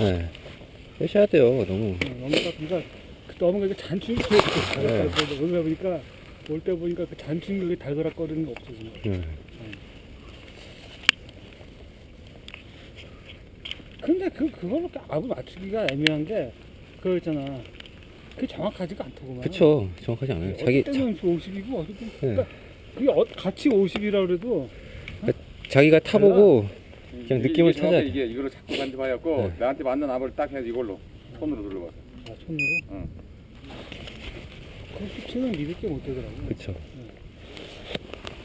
네. 빼셔야 돼요, 너무. 너무 그러니까 그 너무 그 잔충이 네. 달그락거리고 오늘 보니까 올 때 보니까 그 잔충이 달그락거리는 게 없어진 거야. 네. 근데 그 그걸로 아부 맞추기가 애매한 게 그거 있잖아. 그게 정확하지가 않더구만. 그쵸. 정확하지 않아요. 자기, 자, 어쨌든 50이고 어쨌든 네. 그러니까 그게 어, 같이 50이라 그래도 자기가 타보고, 그냥 이게- 느낌을 이게 정확히 찾아야 돼. 이게 이걸로 자꾸 간접하였고 네. 나한테 맞는 압을 딱 해서 이걸로 손으로 눌러봐. 아, 손으로 응. 그 수치는 믿을 게 못 되더라고. 그쵸.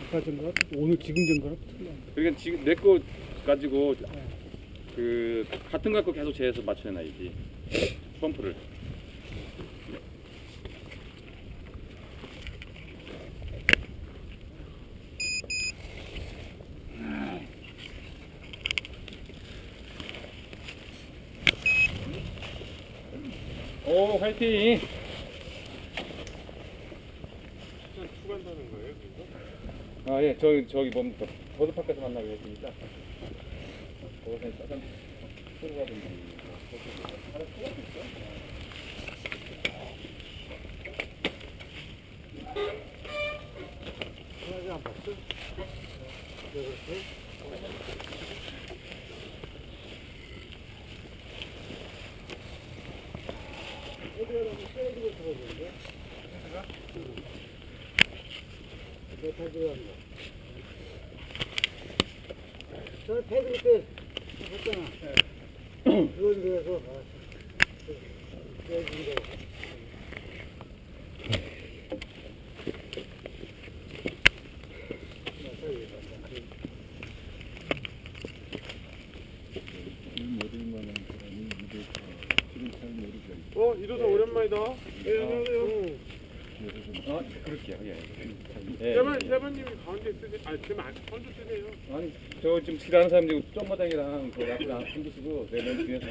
아까 전 거랑 오늘 지금 전 거랑 틀려. 그러니까 지금 내 거 가지고 그 같은 갖고 계속 재해서 맞춰놔야지 펌프를. 오 화이팅! 추간다는 거예요? 아, 예, 저기, 저기, 뭡니까. 버드파크에서 만나기로 했으니까. 거기서 짜잔, 소리가 좀. 어디가 너무 세게 들어오는데? 몇 타지가 안 나. 저 했잖아. 거. 어, 이도사 오랜 만이다. 예, 안녕하세요. 어, 그럴게요, 예. 예. 세반, 세반님이 가운데 쓰세요. 아, 지금 안, 선두 쓰세요. 아니, 저 지금 지나는 사람들 점마당이랑 그 앞에 안 챙기시고, 내맨 뒤에서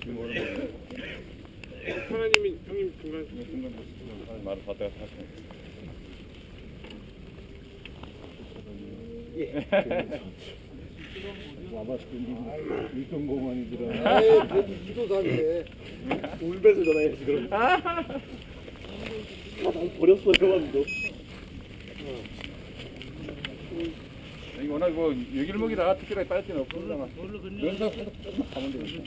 지금 오는 거. 하나님이 형님 중간 중간 중간 보시고, 말을 받다가 하시면. 에이, 이도사인데. 울베서 전화해야지, 그럼. 버렸어, 형님도. 여기 워낙 뭐, 유길목이라 특별하게 빠질 데는 그냥 면상 가면 되니까.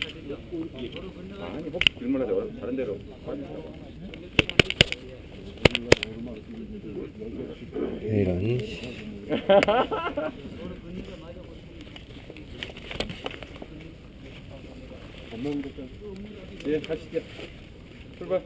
아니, 혹 길목이라도 다른 데로 빠지죠. 이런. 예, 가시죠. 출발.